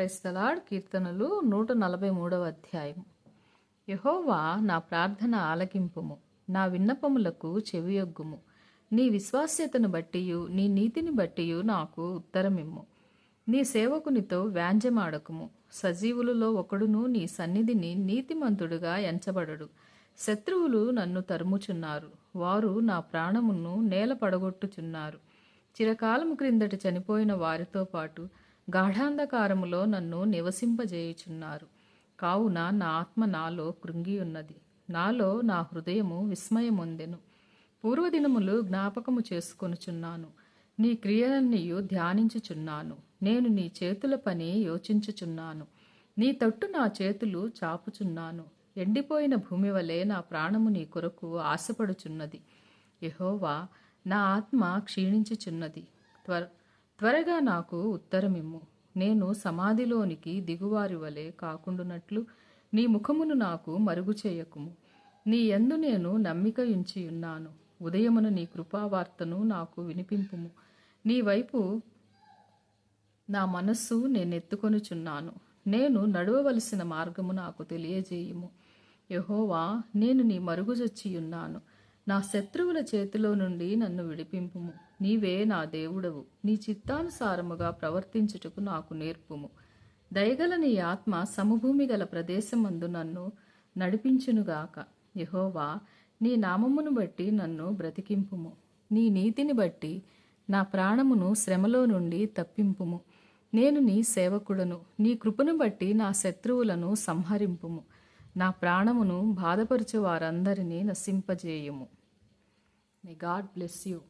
క్రైస్తలాడ్ కీర్తనలు నూట నలభై మూడవ అధ్యాయం యహోవా నా ప్రార్థన ఆలకింపుము నా విన్నపములకు చెవియొగ్గుము. నీ విశ్వాస్యతను బట్టియు నీ నీతిని బట్టియు నాకు ఉత్తరమిమ్ము. నీ సేవకునితో వ్యాంజమాడకుము. సజీవులలో ఒకడును నీ సన్నిధిని నీతిమంతుడుగా ఎంచబడడు. శత్రువులు నన్ను తరుముచున్నారు. వారు నా ప్రాణమును నేల పడగొట్టుచున్నారు చిరకాలము క్రిందట చనిపోయిన వారితో పాటు గాఢాంధకారములో నన్ను నివసింపజేయుచున్నారు. కావున నా ఆత్మ నాలో కృంగి ఉన్నది. నాలో నా హృదయము విస్మయమొందెను. పూర్వదినములు జ్ఞాపకము చేసుకొనుచున్నాను. నీ క్రియలన్నీయు ధ్యానించుచున్నాను. నేను నీ చేతుల పని యోచించుచున్నాను. నీ తట్టు నా చేతులు చాపుచున్నాను. ఎండిపోయిన భూమి వలె నా ప్రాణము నీ కొరకు ఆశపడుచున్నది. యహోవా నా ఆత్మ క్షీణించుచున్నది. త్వర త్వరగా నాకు ఉత్తరమిమ్ము. నేను సమాధిలోనికి దిగువారి వలె కాకుండునట్లు నీ ముఖమును నాకు మరుగు చేయకుము. నీ ఎందు నేను నమ్మిక ఉంచియున్నాను ఉదయమున నీ కృపావార్తను నాకు వినిపింపుము. నీ వైపు నా మనస్సు నేనెత్తుకొనుచున్నాను. నేను నడవవలసిన మార్గము నాకు తెలియజేయుము. యహోవా నేను నీ మరుగుజొచ్చియున్నాను. నా శత్రువుల చేతిలో నుండి నన్ను విడిపింపుము. నీవే నా దేవుడవు. నీ చిత్తానుసారముగా ప్రవర్తించుటకు నాకు నేర్పుము. దయగల నీ ఆత్మ సమభూమి గల ప్రదేశమందు నన్ను నడిపించునుగాక. యహోవా నీ నామమును బట్టి నన్ను బ్రతికింపుము. నీ నీతిని బట్టి నా ప్రాణమును శ్రమలో నుండి తప్పింపుము. నేను నీ సేవకుడను. నీ కృపను బట్టి నా శత్రువులను సంహరింపుము. నా ప్రాణమును బాధపరచు వారందరినీ నశింపజేయుము. May God bless you.